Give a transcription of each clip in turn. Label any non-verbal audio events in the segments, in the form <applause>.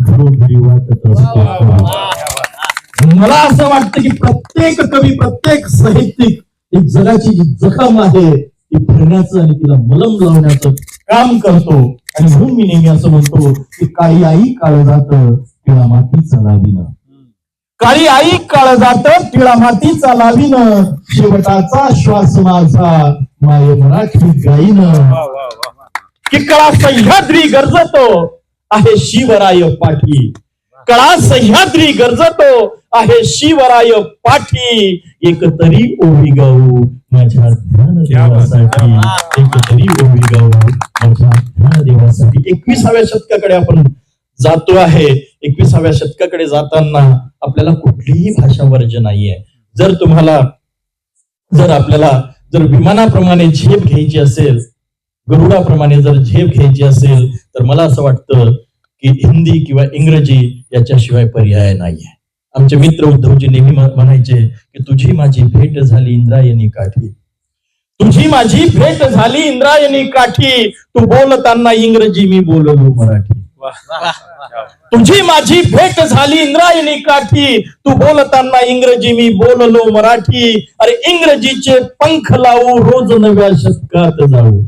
घरोघरी वाटत असतो. मला असं वाटतं की प्रत्येक कवी प्रत्येक साहित्यिक ही जगाची जी जखम आहे ती भरण्याचं आणि तिला मलम लावण्याचं काम करतो. आणि म्हणून मी नेहमी असं म्हणतो की काळी आई काळ जात तिला मातीचा लावीन काळी आई काळ जात तिळा मातीचा लावीन शेवटाचा श्वास माझा माय मराठी गाईन. की कळा सह्याद्री गरजतो. आहे शिवराय पाठी. कळा सह्याद्री गरजतो आहे शिवराय पाठी. एक तरी ओवी गाऊ माझ्या ध्यान देवासाठी एक तरी ओवी गाऊ माझ्या ध्यान देवासाठी एकविसाव्या शतकाकडे आपण जातो आहे. एकविसाव्या शतकाकडे जाताना आपल्याला कुठलीही भाषा वर्ज नाहीये. जर तुम्हाला जर आपल्याला जर विमानाप्रमाणे झेप घ्यायची असेल गरुडाप्रमाणे जर झेप घ्यायची असेल तर मला असं वाटतं की हिंदी किंवा इंग्रजी याच्याशिवाय पर्याय नाहीये. आमचे मित्र उद्धवजी नेहमी म्हणायचे की तुझी माझी भेट झाली इंद्रायणी काठी. तुझी माझी भेट झाली इंद्रायणी काठी. तू बोलताना इंग्रजी मी बोललो मराठी. तुझी माझी भेट झाली इंद्रायणी काठी. तू बोलताना इंग्रजी मी बोललो मराठी. अरे इंग्रजीचे पंख लावू रोज नव्या शतकात जाऊ.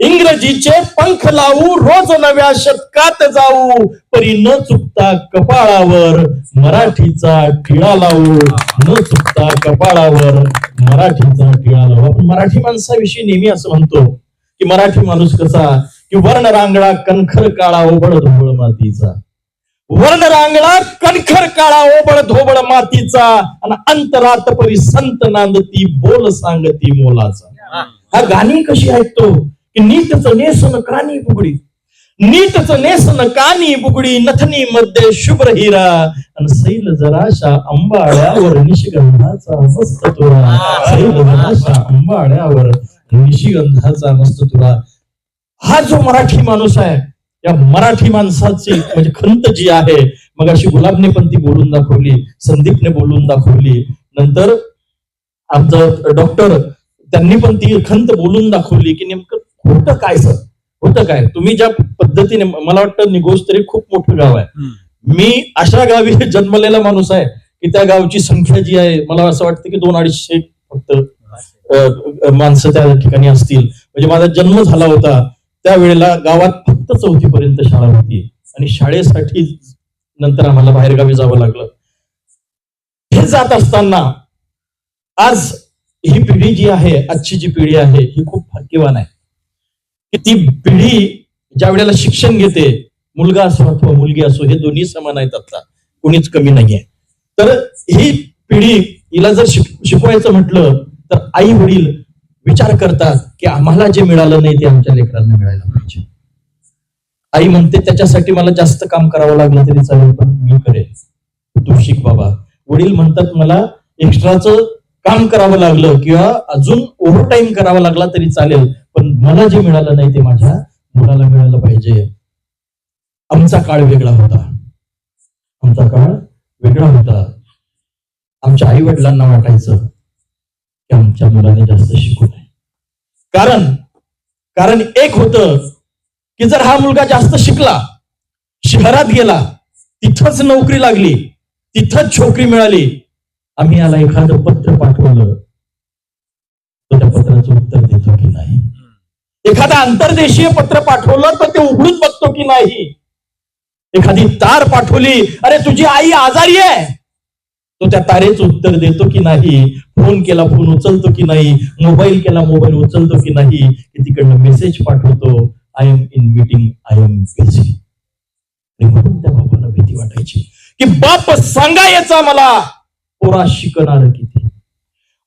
इंग्रजीचे पंख लावू रोज नव्या शतकात जाऊ परी न चुकता कपाळावर मराठीचा टिळा लावू. न चुकता कपाळावर मराठीचा टिळा लावू. आपण मराठी माणसाविषयी नेहमी असं म्हणतो की मराठी माणूस कसा की वर्ण रांगडा कणखर काळा ओबळ धोबळ मातीचा. वर्ण रांगडा कणखर काळा ओबळ धोबळ मातीचा. आणि अंतरात परी संत नांदती बोल सांगती मोलाचा. हा गाणी कशी ऐकतो की नीटच नेसन कानी बुगडी. नीटच नेसन कानी बुगडी नथनी मध्ये शुभ्र हिरा. आणि सैल जराशा अंबाड्यावर निशिगंधाचा मस्त तुरा. सैल जराशा अंबाड्यावर निशिगंधाचा मस्त तुरा. हा जो मराठी माणूस आहे या मराठी माणसाची म्हणजे खंत जी आहे मग अशी गुलाबने पण ती बोलून दाखवली संदीपने बोलून दाखवली. नंतर आमचं डॉक्टर त्यांनी पण ती खंत बोलून दाखवली की नेमकं होतं काय सर? होतं काय? तुम्ही ज्या पद्धतीने मला वाटतं निगोज तरी खूप मोठं गाव आहे. मी अशा गावी <laughs> जन्मलेला माणूस आहे की त्या गावची संख्या जी आहे मला असं वाटतं की दोन अडीचशे फक्त माणसं त्या ठिकाणी असतील. म्हणजे माझा जन्म झाला होता त्यावेळेला गावात फक्त चौथी पर्यंत शाळा होती. आणि शाळेसाठी नंतर आम्हाला बाहेरगावी जावं लागलं. हे जात असताना आज ही पिढी जी आहे आजची जी पिढी आहे ही खूप भाग्यवान आहे. की ती पिढी ज्या वेळेला शिक्षण घेते मुलगा असो अथवा मुलगी असो हे दोन्ही समान आहेत आता. कोणीच कमी नाहीये. तर ही पिढी हिला जर शिक- शिकवायचं म्हटलं तर आई वडील विचार करतात की आम्हाला जे मिळालं नाही ते आमच्या लेकरांना मिळायला पाहिजे. आई म्हणते त्याच्यासाठी मला जास्त काम करावं लागलं तरी चालेल पण मी करेल तू शिक बाबा. वडील म्हणतात मला एक्स्ट्राचं काम करावं लागलं किंवा अजून ओव्हर टाइम करावा लागला तरी चालेल पण मला जे मिळालं नाही ते माझ्या मुलाला मिळालं पाहिजे. आमचा काळ वेगळा होता. आमचा काळ वेगळा होता. आमच्या आई वडिलांना वाटायचं की आमच्या मुलाने जास्त शिकू नये कारण कारण एक होतं की जर हा मुलगा जास्त शिकला शहरात गेला तिथंच नोकरी लागली तिथंच छोकरी मिळाली आम्ही याला एखादं पत्र पाठवलं. एखादं आंतरदेशीय पत्र पाठवलं तर ते उघडून बघतो की नाही? एखादी तार पाठवली अरे तुझी आई आजारी आहे. तो त्या तारेच उत्तर देतो की नाही? फोन केला फोन उचलतो की नाही? मोबाईल केला मोबाईल उचलतो की नाही? की तिकडनं मेसेज पाठवतो I am in meeting I am busy म्हणून त्या बापाला भीती वाटायची. की बाप सांगायचा मला. पोरा शिकणार की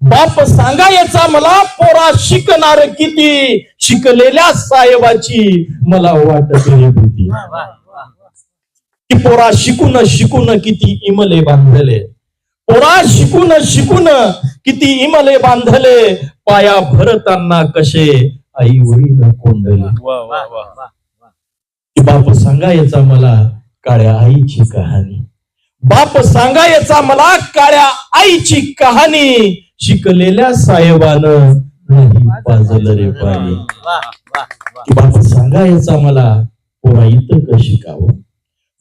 बाप सांगायचा मला पोरा शिकणार किती? शिकलेल्या साहेबाची मला वाटत की पोरा शिकून शिकून किती इमले बांधले. पोरा शिकून शिकून किती इमले बांधले. पाया भरताना कसे आई वडील कोंडले. बाप सांगायचा मला काळ्या आईची कहाणी. बाप सांगायचा मला काळ्या आईची कहाणी. शिकलेल्या साहेबानं नाही पाजलं रे पाणी. बाप सांगायचा मला पोरा इथं का शिकावं?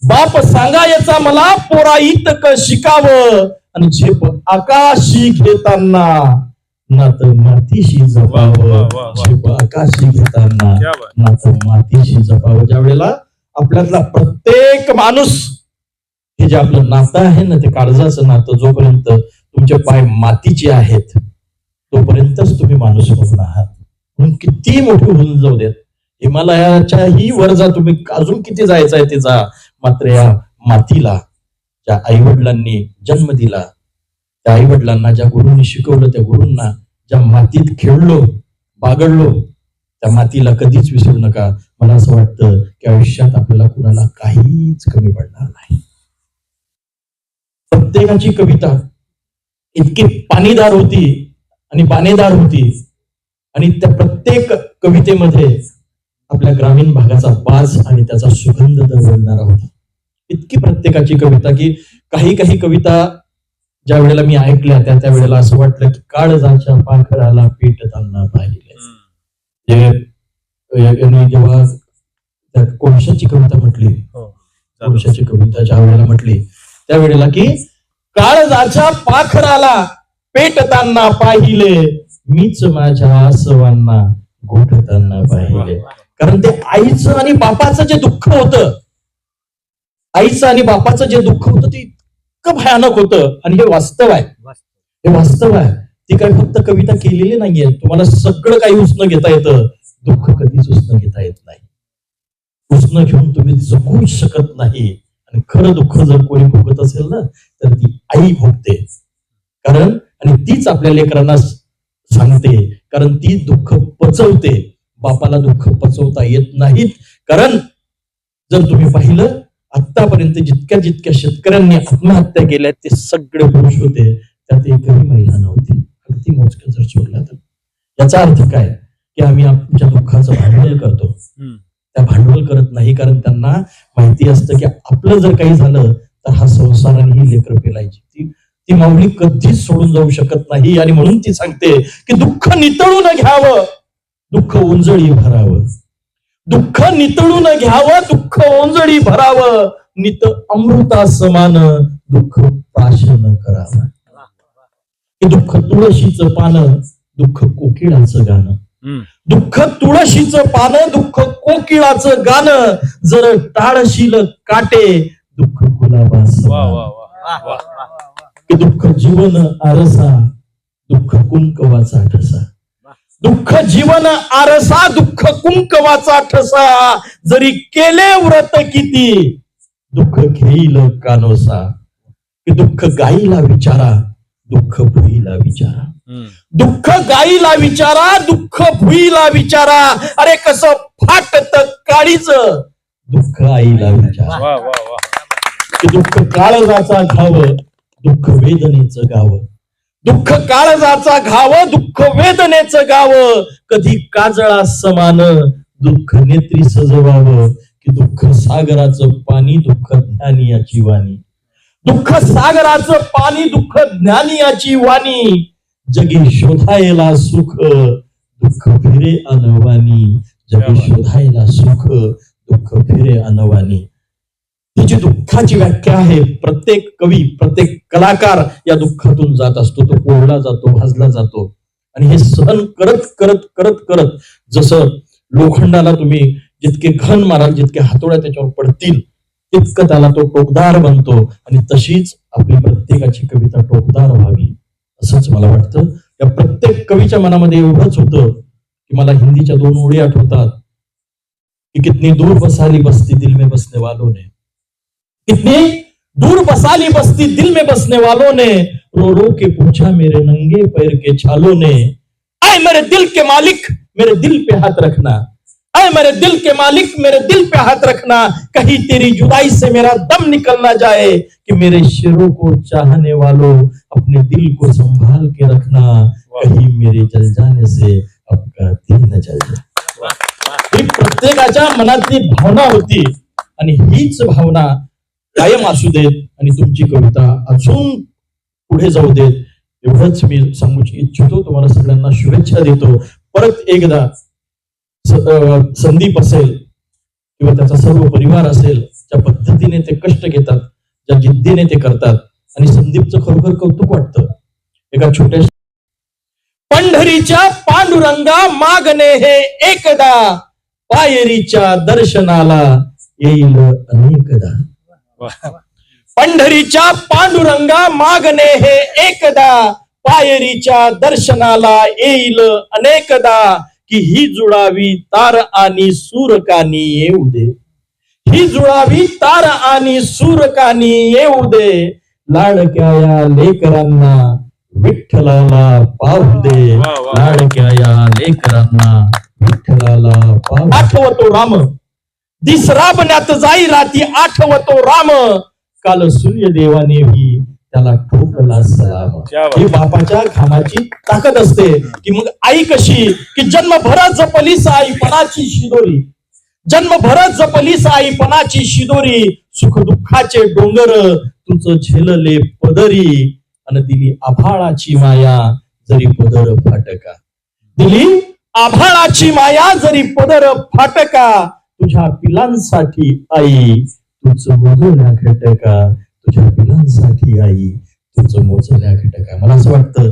बाप सांगायचा मला पोराईत क शिकावं? आणि झेप आकाशी घेताना नात मातीशी जपावं. झेप आकाशी घेताना. नात मातीशी जपावं. ज्या वेळेला आपल्यातला प्रत्येक माणूस हे जे आपलं नातं आहे ना ते काळजाचं नातं जोपर्यंत तुमचे पाय मातीचे आहेत तोपर्यंतच तुम्ही माणूस म्हणून आहात. म्हणून किती मोठे होऊन जाऊ देत. हिमालयाच्याही वर जा तुम्ही. अजून किती जायचं आहे ते जा. मात्र या मातीला ज्या आई वडिलांनी जन्म दिला त्या आई वडिलांना ज्या गुरुंनी शिकवलं त्या गुरुंना ज्या मातीत खेळलो बागडलो त्या मातीला कधीच विसरू नका. मला असं वाटतं की आयुष्यात आपल्याला कुणाला काहीच कमी पडणार नाही. प्रत्येकाची कविता इतकी पाणीदार होती आणि बाणेदार होती. आणि त्या प्रत्येक कवितेमध्ये आपल्या ग्रामीण भागाचा वास आणि त्याचा सुगंध दरवळणारा होता. इतकी प्रत्येकाची कविता की काही काही कविता ज्या वेळेला मी ऐकल्या त्या त्या वेळेला असं वाटलं की काळजाच्या पाखराला पेटताना पाहिले जे जेव्हा त्या कोळशाची कविता म्हटली हो. कोळशाची कविता ज्या वेळेला म्हटली त्यावेळेला की काळजाच्या पाखराला पेटताना पाहिले. मीच माझ्या आसवांना गोठताना पाहिले. कारण ते आईचं आणि बापाचं जे दुःख होतं आईचं आणि बापाचं जे दुःख होतं ते इतकं भयानक होतं. आणि हे वास्तव आहे. हे वास्तव आहे. ती काही फक्त कविता केलेली नाहीये. तुम्हाला सगळं काही उष्ण घेता येतं. दुःख कधीच उष्ण घेता येत नाही. उष्ण घेऊन तुम्ही जगूच शकत नाही. आणि खरं दुःख जर कोणी भोगत असेल ना तर ती आई भोगते. कारण आणि तीच आपल्या लेकरांना सांगते. कारण ती दुःख पचवते. बापाला दुःख पचवता येत नाहीत. कारण जर तुम्ही पाहिलं आतापर्यंत जितक्या जितक्या शेतकऱ्यांनी आत्महत्या केल्या ते सगळे पुरुष होते. त्यात एकही महिला नव्हती. अगदी मोजक्या जर सोडल्या तर. याचा अर्थ काय? की आम्ही आमच्या दुःखाचं भांडवल करतो. त्या भांडवल करत नाही कारण त्यांना माहिती असतं की आपलं जर काही झालं तर हा संसार आणि ही लेकर पेलायची. ती ती माऊली कधीच सोडून जाऊ शकत नाही. आणि म्हणून ती सांगते की दुःख नितळून घ्यावं दुःख उंजळी भरावं. दुःख नितळून घ्यावं दुःख ओंजळी भरावं. नित अमृता समान दुःख प्राशन करावं. हे दुःख तुळशीचं पानं दुःख कोकिळाचं गाणं. दुःख तुळशीचं पानं दुःख कोकिळाचं गाणं. जर टाळशील काटे दुःख गुलाबास वा वा वा. वा की दुःख जीवन आरसा दुःख कुंकवाचा ठसा. दुःख जीवन आरसा दुःख कुंकवाचा ठसा. जरी केले व्रत किती दुःख घेईल कानोसा. की दुःख गाईला विचारा दुःख भुईला विचारा. दुःख गाईला विचारा दुःख भुईला विचारा. अरे कसं फाटत काळीच दुःख आईला विचारा. वा वा वा. की दुःख काळजाचा घाव दुःख वेदनेचं गाव. दुःख काळजाचा घाव दुःख वेदनेचं गाव. कधी काजळा समान दुःख नेत्री सजवावं की दुःख सागराचं पाणी दुःख ज्ञानी याची वाणी. दुःख सागराचं पाणी दुःख ज्ञानी याची वाणी. जगी शोधायला सुख दुःख फिरे अनवानी जगी शोधायला सुख दुःख फिरे अनवानी ही जी दुःखाची व्याख्या आहे प्रत्येक कवी प्रत्येक कलाकार या दुःखातून जात असतो. तो ओढला जातो भाजला जातो. आणि हे सहन करत करत करत करत जसं लोखंडाला तुम्ही जितके घन माराल जितके हातोड्या त्याच्यावर पडतील तितकं त्याला तो टोकदार बनतो. आणि तशीच आपली प्रत्येकाची कविता टोकदार व्हावी असंच मला वाटतं. या प्रत्येक कवीच्या मनामध्ये एवढंच होतं की मला हिंदीच्या दोन ओळी आठवतात की कितनी दूर बसाली बसती दिल में बसने वालों ने. कितनी दूर बसाली बस्ती दिल में बसने वालों ने रो रो के पूछा मेरे नंगे पैर के छालों ने आए मेरे दिल के मालिक मेरे दिल पे हाथ रखना आए मेरे दिल के मालिक मेरे दिल पे हाथ रखना कहीं तेरी जुदाई से मेरा दम निकल ना जाए कि मेरे शेरों को चाहने वालों अपने दिल को संभाल के रखना कहीं मेरे जल जाने से आपका दिल न जल जाए। ही प्रत्येकाच्या मनातली भावना होती आणि हीच भावना कायम असू देत आणि तुमची कविता अजून पुढे जाऊ देत एवढंच मी सांगू इच्छितो. तुम्हाला सगळ्यांना शुभेच्छा देतो. परत एकदा संदीप असेल किंवा त्याचा सर्व परिवार असेल ज्या पद्धतीने पद्धतीने ते कष्ट घेतात ज्या जिद्दीने ते करतात आणि संदीपचं खरोखर कौतुक वाटतं. एका छोट्या पंढरीच्या पांडुरंगा मागणे हे एकदा पायरीच्या दर्शनाला येईल अनेकदा. पंढरीच्या पांडुरंगा मागणे हे एकदा पायरीच्या दर्शनाला येईल अनेकदा की ही जुळावी तार आणि सूरकानी येऊ दे. ही जुळावी तार आणि सूरकानी येऊ दे. लाडक्या या लेकरांना विठ्ठलाला पाहू दे. लाडक्या या लेकरांना विठ्ठलाला पाहू आठवतो राम. दिस राबण्यात जाई राती आठवतो राम. काल सूर्यदेवाने त्याला ठोकला सलाम. बात. ही बापाच्या घामाची ताकद असते. की मग आई कशी? की जन्मभरात जपलीस आईपणाची शिदोरी. जन्मभरात जपलीस आईपणाची शिदोरी. सुख दुःखाचे डोंगर तुझं झेलले पदरी. आणि दिली आभाळाची माया जरी पदर फाटका. दिली आभाळाची माया जरी पदर फाटका. तुझ्या पिलांसाठी आई तुझं मोजल्या घटका तुझ्या पिलांसाठी आई तुझं मोजल्या घटका मला असं वाटतं